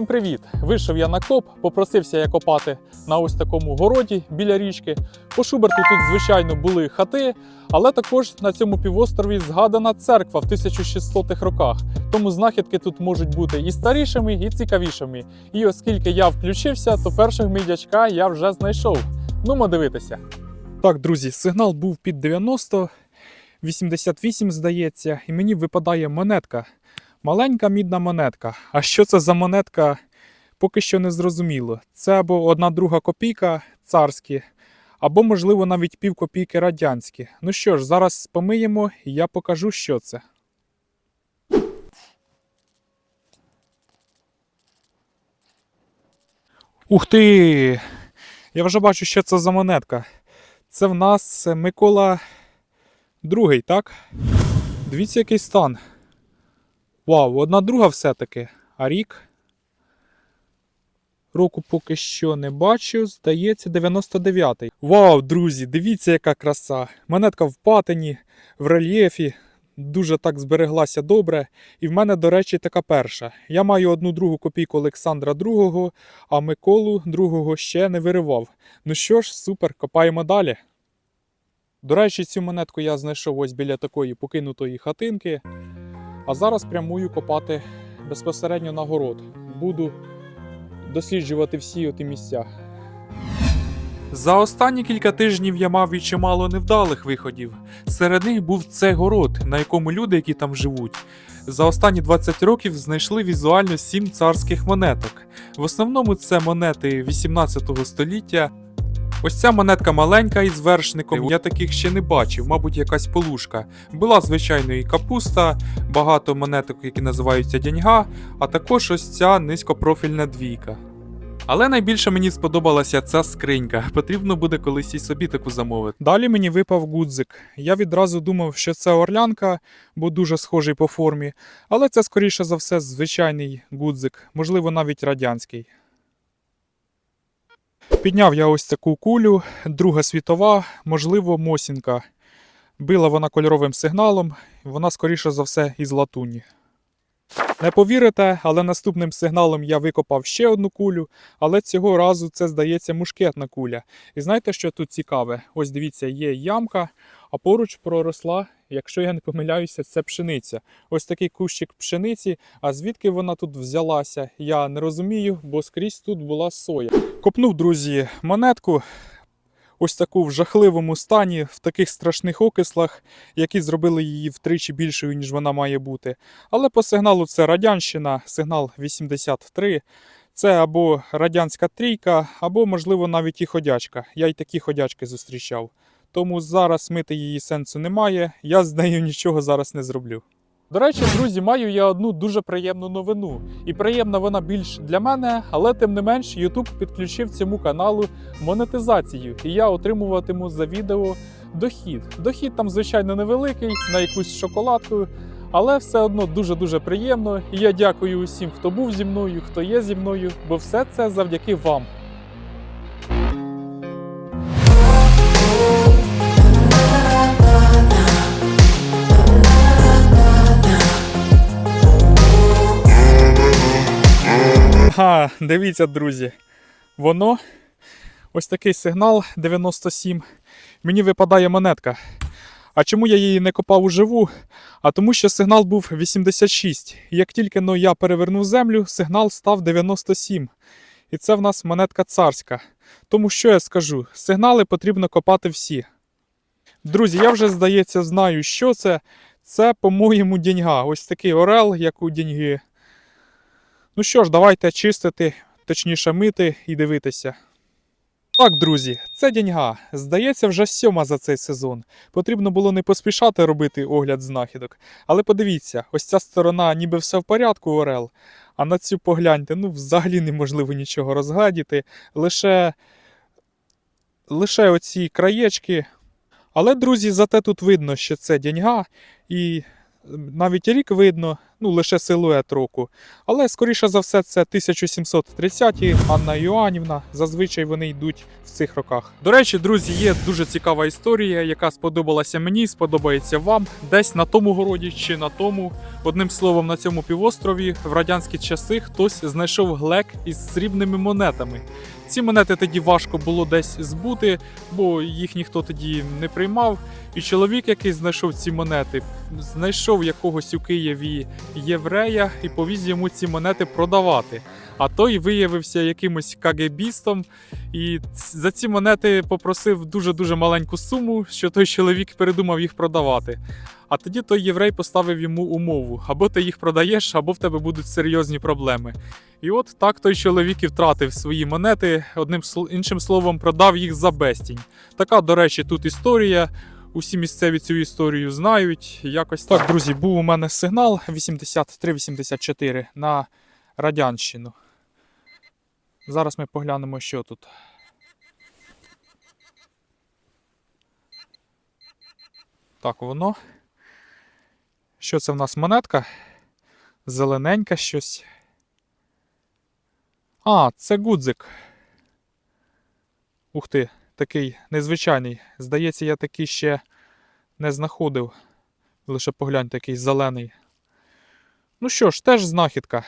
Усім привіт! Вийшов я на коп, попросився я копати на ось такому городі біля річки. По Шуберту тут, звичайно, були хати, але також на цьому півострові згадана церква в 1600-х роках. Тому знахідки тут можуть бути і старішими, і цікавішими. І оскільки я включився, то першого мідячка я вже знайшов. Ну, дивитися. Так, друзі, сигнал був під 90, 88, здається, і мені випадає монетка. Маленька мідна монетка. А що це за монетка? Поки що не зрозуміло. Це або одна друга копійка царські, або, можливо, навіть пів копійки радянські. Ну що ж, зараз помиємо і я покажу, що це. Ух ти! Я вже бачу, що це за монетка. Це в нас Микола II, так? Дивіться, який стан. Вау, одна друга все-таки. А рік? Року поки що не бачу. Здається, 99-й. Вау, друзі, дивіться, яка краса. Монетка в патині, в рельєфі. Дуже так збереглася добре. І в мене, до речі, така перша. Я маю одну другу копійку Олександра II, а Миколу другого ще не виривав. Ну що ж, супер, копаємо далі. До речі, цю монетку я знайшов ось біля такої покинутої хатинки. А зараз прямую копати безпосередньо на город. Буду досліджувати всі оті місця. За останні кілька тижнів я мав і чимало невдалих виходів. Серед них був цей город, на якому люди, які там живуть, за останні 20 років знайшли візуально 7 царських монеток. В основному це монети 18 століття. Ось ця монетка маленька із вершником. Я таких ще не бачив, мабуть, якась полушка. Була, звичайно, і капуста, багато монеток, які називаються дяньга, а також ось ця низькопрофільна двійка. Але найбільше мені сподобалася ця скринька. Потрібно буде колись і собі таку замовити. Далі мені випав гудзик. Я відразу думав, що це орлянка, бо дуже схожий по формі. Але це, скоріше за все, звичайний гудзик, можливо, навіть радянський. Підняв я ось таку кулю, Друга світова, можливо, Мосінка. Била вона кольоровим сигналом, вона, скоріше за все, із латуні. Не повірите, але наступним сигналом я викопав ще одну кулю, але цього разу це, здається, мушкетна куля. І знаєте, що тут цікаве? Ось дивіться, є ямка, а поруч проросла, якщо я не помиляюся, це пшениця. Ось такий кущик пшениці. А звідки вона тут взялася, я не розумію, бо скрізь тут була соя. Копнув, друзі, монетку. Ось таку в жахливому стані, в таких страшних окислах, які зробили її втричі більшою, ніж вона має бути. Але по сигналу це радянщина, сигнал 83. Це або радянська трійка, або, можливо, навіть і ходячка. Я й такі ходячки зустрічав. Тому зараз мити її сенсу немає, я з нею нічого зараз не зроблю. До речі, друзі, маю я одну дуже приємну новину. І приємна вона більш для мене, але тим не менш, YouTube підключив цьому каналу монетизацію, і я отримуватиму за відео дохід. Дохід там, звичайно, невеликий, на якусь шоколадку, але все одно дуже-дуже приємно. І я дякую усім, хто був зі мною, хто є зі мною, бо все це завдяки вам. Ага, дивіться, друзі. Воно ось такий сигнал 97. Мені випадає монетка. А чому я її не копав уживу? А тому що сигнал був 86. Як тільки но я перевернув землю, сигнал став 97. І це в нас монетка царська. Тому що я скажу? Сигнали потрібно копати всі. Друзі, я вже, здається, знаю, що це. Це, по-моєму, діньга. Ось такий орел, як у діньги. Ну що ж, давайте чистити, точніше мити і дивитися. Так, друзі, це дяньга. Здається, вже сьома за цей сезон. Потрібно було не поспішати робити огляд знахідок. Але подивіться, ось ця сторона, ніби все в порядку, Орел. А на цю погляньте, ну взагалі неможливо нічого розгадіти. Лише. Лише оці краєчки. Але, друзі, зате тут видно, що це дяньга, і навіть рік видно ну лише силует року. Але скоріше за все, це 1730-ті, Анна Іоанівна. Зазвичай вони йдуть в цих роках. До речі, друзі, є дуже цікава історія, яка сподобалася мені, сподобається вам. Десь на тому городі чи на тому. Одним словом, на цьому півострові в радянські часи хтось знайшов глек із срібними монетами. Ці монети тоді важко було десь збути, бо їх ніхто тоді не приймав. І чоловік, який знайшов ці монети, знайшов якогось у Києві єврея і повіз йому ці монети продавати. А той виявився якимось кагебістом і за ці монети попросив дуже-дуже маленьку суму, що той чоловік передумав їх продавати. А тоді той єврей поставив йому умову: або ти їх продаєш, або в тебе будуть серйозні проблеми. І от так той чоловік і втратив свої монети, одним іншим словом, продав їх за безцінь. Така, до речі, тут історія. Усі місцеві цю історію знають. Якось так, друзі, був у мене сигнал 83-84 на Радянщину. Зараз ми поглянемо, що тут. Так, воно. Що це в нас монетка? Зелененька щось. А, це гудзик. Ух ти, такий незвичайний. Здається, я такий ще не знаходив. Лише поглянь, такий зелений. Ну що ж, теж знахідка.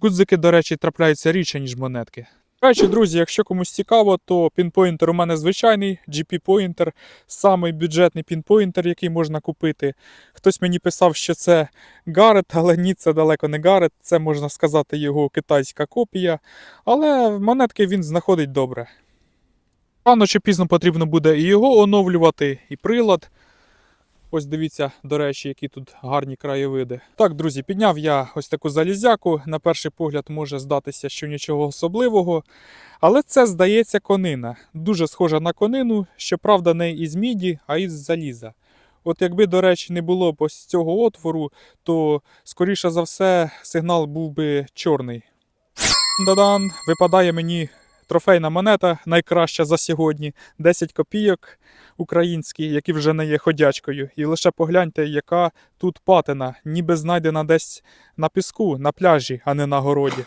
Гудзики, до речі, трапляються рідше, ніж монетки. Речі, друзі, якщо комусь цікаво, то пінпоінтер у мене звичайний, GP-поінтер, самий бюджетний пінпоінтер, який можна купити. Хтось мені писав, що це Гарет, але ні, це далеко не Гарет, це можна сказати його китайська копія. Але монетки він знаходить добре. Рано чи пізно потрібно буде і його оновлювати, і прилад. Ось дивіться, до речі, які тут гарні краєвиди. Так, друзі, підняв я ось таку залізяку. На перший погляд може здатися, що нічого особливого. Але це, здається, конина. Дуже схожа на конину, щоправда, не із міді, а із заліза. От якби, до речі, не було б ось цього отвору, то, скоріше за все, сигнал був би чорний. Дадан, випадає мені трофейна монета, найкраща за сьогодні. 10 копійок українські, які вже не є ходячкою. І лише погляньте, яка тут патина, ніби знайдена десь на піску, на пляжі, а не на городі.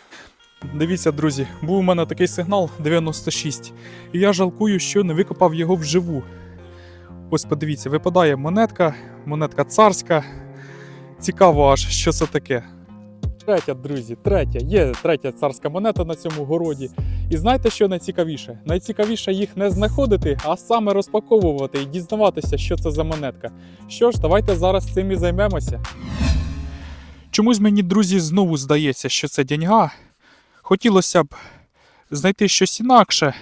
Дивіться, друзі, був у мене такий сигнал 96, і я жалкую, що не викопав його вживу. Ось подивіться, випадає монетка, монетка царська. Цікаво аж, що це таке. Третя, друзі, третя. Є третя царська монета на цьому городі. І знаєте, що найцікавіше? Найцікавіше їх не знаходити, а саме розпаковувати і дізнаватися, що це за монетка. Що ж, давайте зараз цим і займемося. Чомусь мені, друзі, знову здається, що це дяньга. Хотілося б знайти щось інакше,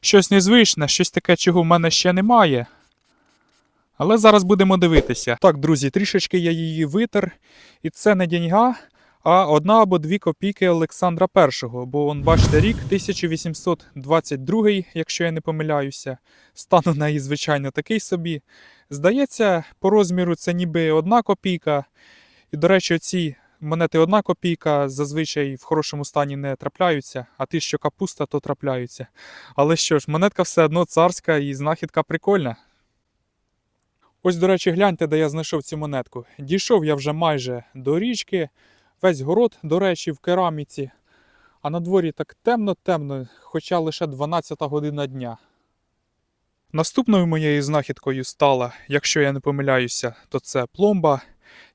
щось незвичне, щось таке, чого в мене ще немає. Але зараз будемо дивитися. Так, друзі, трішечки я її витер, і це не дяньга, а одна або дві копійки Олександра І, бо он, бачите, рік 1822, якщо я не помиляюся. Стан у неї, звичайно, такий собі. Здається, по розміру це ніби одна копійка. І, до речі, оці монети одна копійка зазвичай в хорошому стані не трапляються, а ті, що капуста, то трапляються. Але що ж, монетка все одно царська і знахідка прикольна. Ось, до речі, гляньте, де я знайшов цю монетку. Дійшов я вже майже до річки. Весь город, до речі, в кераміці. А на дворі так темно-темно, хоча лише 12 година дня. Наступною моєю знахідкою стала, якщо я не помиляюся, то це пломба,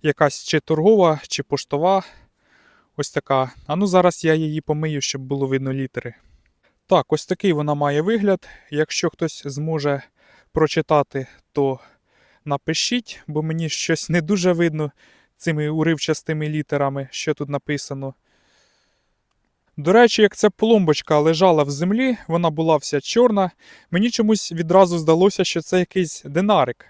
якась чи торгова, чи поштова. Ось така. А ну зараз я її помию, щоб було видно літери. Так, ось такий вона має вигляд. Якщо хтось зможе прочитати, то напишіть, бо мені щось не дуже видно цими уривчастими літерами, що тут написано. До речі, як ця пломбочка лежала в землі, вона була вся чорна, мені чомусь відразу здалося, що це якийсь динарик.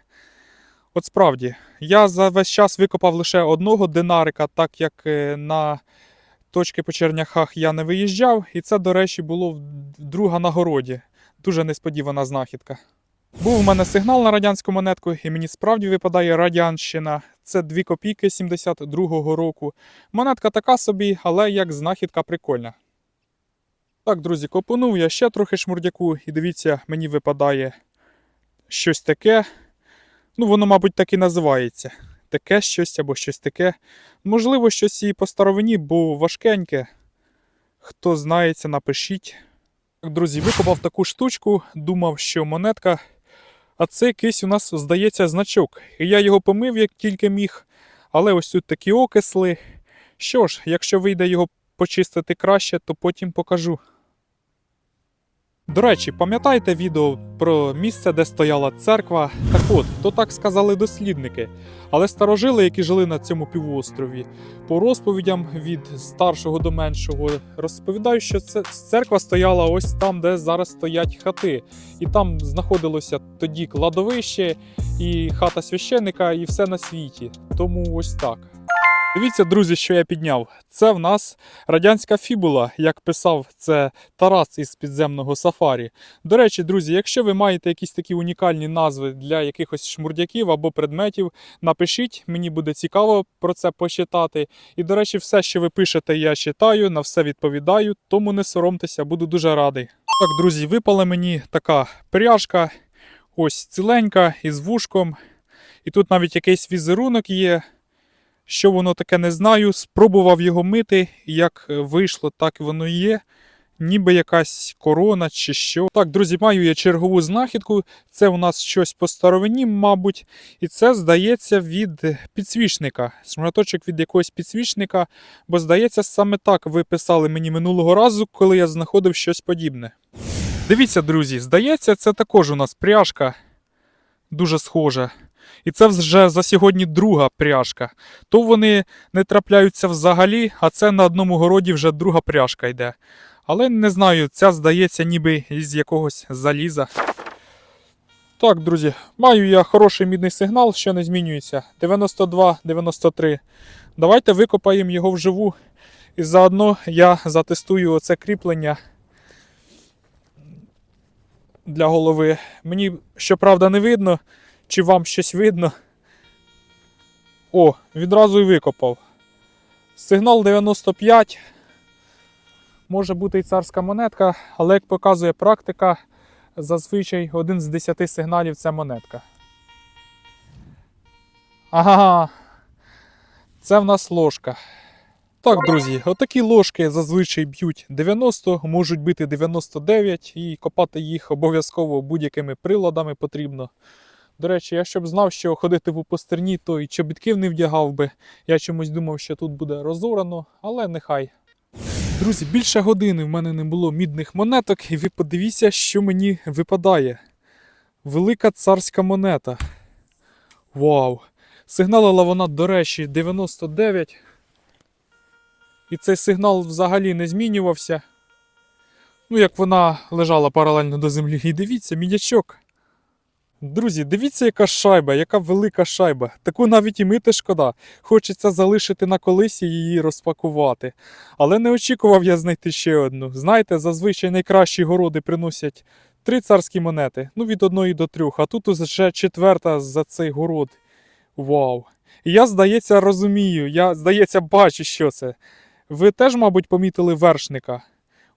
От справді, я за весь час викопав лише одного динарика, так як е, на точки по черняхах я не виїжджав, і це, до речі, було друга на городі. Дуже несподівана знахідка. Був у мене сигнал на радянську монетку, і мені справді випадає радянщина. Це 2 копійки 72-го року. Монетка така собі, але як знахідка прикольна. Так, друзі, копанув я ще трохи шмурдяку, і дивіться, мені випадає щось таке. Ну, воно, мабуть, так і називається. таке щось або щось таке. Можливо, щось і по старовині, бо важкеньке. Хто знається, напишіть. Так, Друзі, викопав таку штучку, думав, що монетка. А це якийсь у нас, здається, значок. І я його помив, як тільки міг. Але ось тут такі окисли. Що ж, якщо вийде його почистити краще, то потім покажу. До речі, пам'ятаєте відео про місце, де стояла церква? Так от, то так сказали дослідники. Але старожили, які жили на цьому півострові, по розповідям від старшого до меншого, розповідають, що це церква стояла ось там, де зараз стоять хати. І там знаходилося тоді кладовище, і хата священника, і все на світі. Тому ось так. Дивіться, друзі, що я підняв. Це в нас радянська фібула, як писав це Тарас із підземного сафарі. До речі, друзі, якщо ви маєте якісь такі унікальні назви для якихось шмурдяків або предметів, напишіть, мені буде цікаво про це почитати. І, до речі, все, що ви пишете, я читаю, на все відповідаю, тому не соромтеся, буду дуже радий. Так, друзі, випала мені така пряжка, ось ціленька із вушком. І тут навіть якийсь візерунок є. Що воно таке не знаю. Спробував його мити, як вийшло, так воно і є. Ніби якась корона чи що. Так, друзі, маю я чергову знахідку. Це у нас щось по старовині, мабуть. І це здається від підсвічника. Шматочок від якогось підсвічника. Бо здається, саме так ви писали мені минулого разу, коли я знаходив щось подібне. Дивіться, друзі, здається, це також у нас пряжка. Дуже схожа. І це вже за сьогодні друга пряжка. То вони не трапляються взагалі, а це на одному городі вже друга пряжка йде. Але не знаю, ця здається ніби із якогось заліза. Так, друзі, маю я хороший мідний сигнал, що не змінюється. 92-93. Давайте викопаємо його вживу. І заодно я затестую оце кріплення для голови. Мені, щоправда, не видно. Чи вам щось видно? О, відразу і викопав. Сигнал 95. Може бути і царська монетка, але як показує практика, зазвичай один з 10 сигналів це монетка. Ага. Це в нас ложка. Так, друзі, отакі ложки зазвичай б'ють 90, можуть бити 99 і копати їх обов'язково будь-якими приладами потрібно. До речі, я щоб знав, що ходити в пустирні, то і чобітків не вдягав би. Я чомусь думав, що тут буде розорано, але нехай. Друзі, більше години в мене не було мідних монеток, і ви подивіться, що мені випадає. Велика царська монета. Вау! Сигналила вона, до речі, 99. І цей сигнал взагалі не змінювався. Ну, як вона лежала паралельно до землі. І дивіться, мідячок. Друзі, дивіться, яка шайба, яка велика шайба. Таку навіть і мити шкода. Хочеться залишити на колесі і її розпакувати. Але не очікував я знайти ще одну. Знаєте, зазвичай найкращі городи приносять три царські монети, ну від одної до трьох, а тут вже четверта за цей город. Вау! І я, здається, розумію, я, здається, бачу, що це. Ви теж, мабуть, помітили вершника.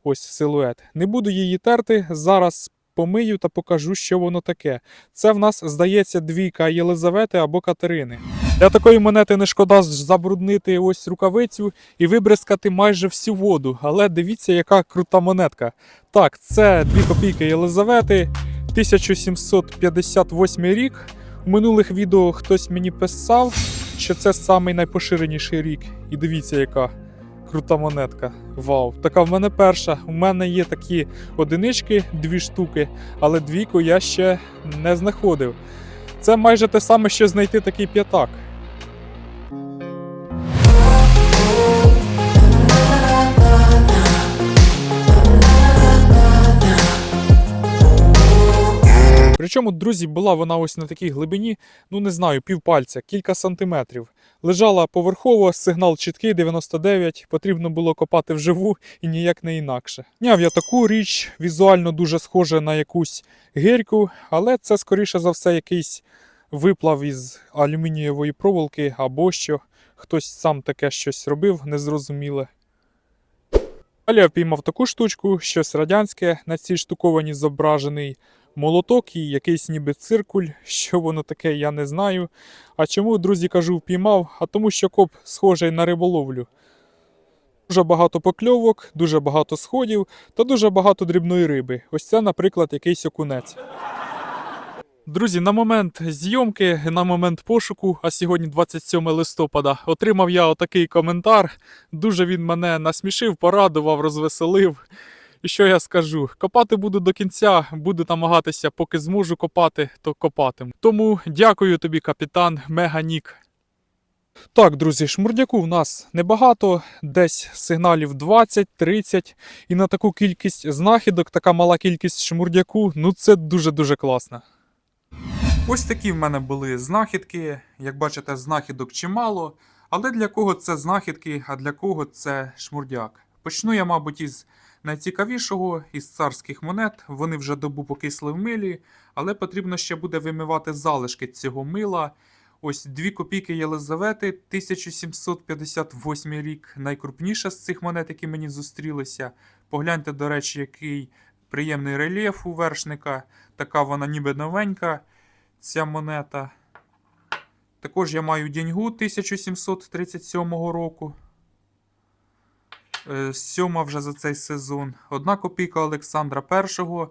Ось силует. Не буду її терти. Зараз помию та покажу, що воно таке. Це в нас, здається, двійка Єлизавети або Катерини. Для такої монети не шкода забруднити ось рукавицю і вибризкати майже всю воду. Але дивіться, яка крута монетка. Так, це 2 копійки Єлизавети, 1758 рік. У минулих відео хтось мені писав, що це самий найпоширеніший рік. І дивіться, яка крута монетка. Вау! Така в мене перша. У мене є такі одинички, дві штуки, але двійку я ще не знаходив. Це майже те саме, що знайти такий п'ятак. Причому, друзі, була вона ось на такій глибині, ну не знаю, півпальця, кілька сантиметрів. Лежала поверхово, сигнал чіткий 99, потрібно було копати вживу і ніяк не інакше. Няв я таку річ, візуально дуже схожа на якусь гирьку, але це, скоріше за все, якийсь виплав із алюмінієвої проволоки або що. Хтось сам таке щось робив, незрозуміле. Далі я впіймав таку штучку, щось радянське на цій штуковані зображений молоток і якийсь ніби циркуль. Що воно таке, я не знаю. А чому, друзі, кажу, впіймав? А тому, що коп схожий на риболовлю. Дуже багато покльовок, дуже багато сходів та дуже багато дрібної риби. Ось це, наприклад, якийсь окунець. Друзі, на момент зйомки, на момент пошуку, а сьогодні 27 листопада, отримав я отакий коментар. Дуже він мене насмішив, порадував, розвеселив. І що я скажу? Копати буду до кінця, буду намагатися, поки зможу копати, то копатиму. Тому дякую тобі, капітан Меганік. Так, друзі, шмурдяку в нас небагато, десь сигналів 20-30. І на таку кількість знахідок, така мала кількість шмурдяку, ну це дуже-дуже класно. Ось такі в мене були знахідки. Як бачите, знахідок чимало. Але для кого це знахідки, а для кого це шмурдяк? Почну я, мабуть, із найцікавішого, із царських монет. Вони вже добу покисли в милі, але потрібно ще буде вимивати залишки цього мила. Ось дві копійки Єлизавети, 1758 рік. Найкрупніша з цих монет, які мені зустрілися. Погляньте, до речі, який приємний рельєф у вершника. Така вона ніби новенька, ця монета. Також я маю деньгу 1737 року. Е, Сьома вже за цей сезон. Одна копійка Олександра І.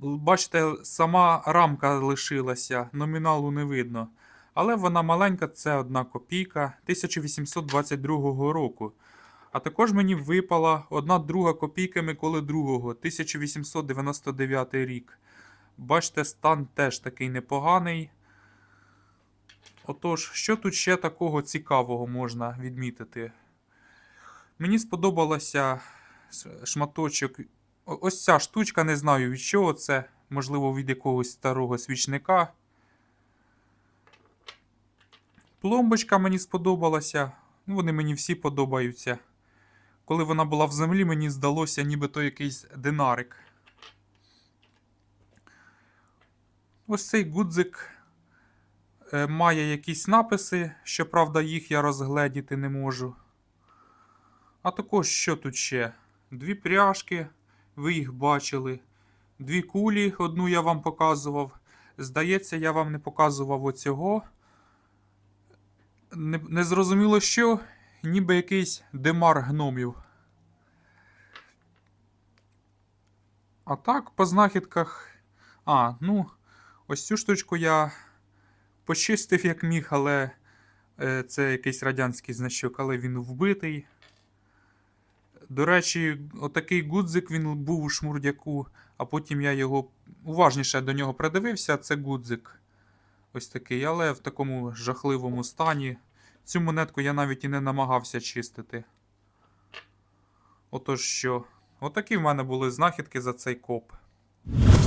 Бачите, сама рамка лишилася, номіналу не видно. Але вона маленька, це одна копійка 1822 року. А також мені випала одна друга копійка Миколи II, 1899 рік. Бачите, стан теж такий непоганий. Отож, що тут ще такого цікавого можна відмітити? Мені сподобалося шматочок. Ось ця штучка, не знаю від чого це. Можливо, від якогось старого свічника. Пломбочка мені сподобалася. Ну, вони мені всі подобаються. Коли вона була в землі, мені здалося, ніби то якийсь динарик. Ось цей гудзик е, має якісь написи, щоправда, їх я розгледіти не можу. А також що тут ще? Дві пряжки, ви їх бачили. Дві кулі, одну я вам показував. Здається, я вам не показував оцього. Не, не зрозуміло що, ніби якийсь демар гномів. А так, по знахідках. А, ну, ось цю штучку я почистив як міг, але е, це якийсь радянський значок, але він вбитий. До речі, отакий гудзик він був у шмурдяку, а потім я його уважніше до нього придивився. Це гудзик. Ось такий, але в такому жахливому стані. Цю монетку я навіть і не намагався чистити. Отож що, отакі в мене були знахідки за цей коп.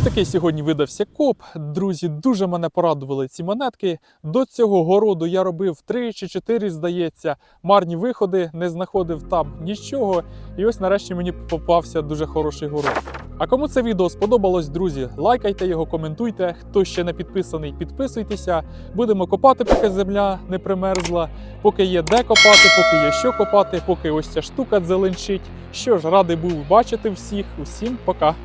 Такий сьогодні видався коп. Друзі, дуже мене порадували ці монетки. До цього городу я робив 3 чи 4, здається, марні виходи, не знаходив там нічого. І ось нарешті мені попався дуже хороший город. А кому це відео сподобалось, друзі, лайкайте його, коментуйте. Хто ще не підписаний, підписуйтеся. Будемо копати, поки земля не примерзла, поки є де копати, поки є що копати, поки ось ця штука дзеленчить. Що ж, радий був бачити всіх. Усім пока.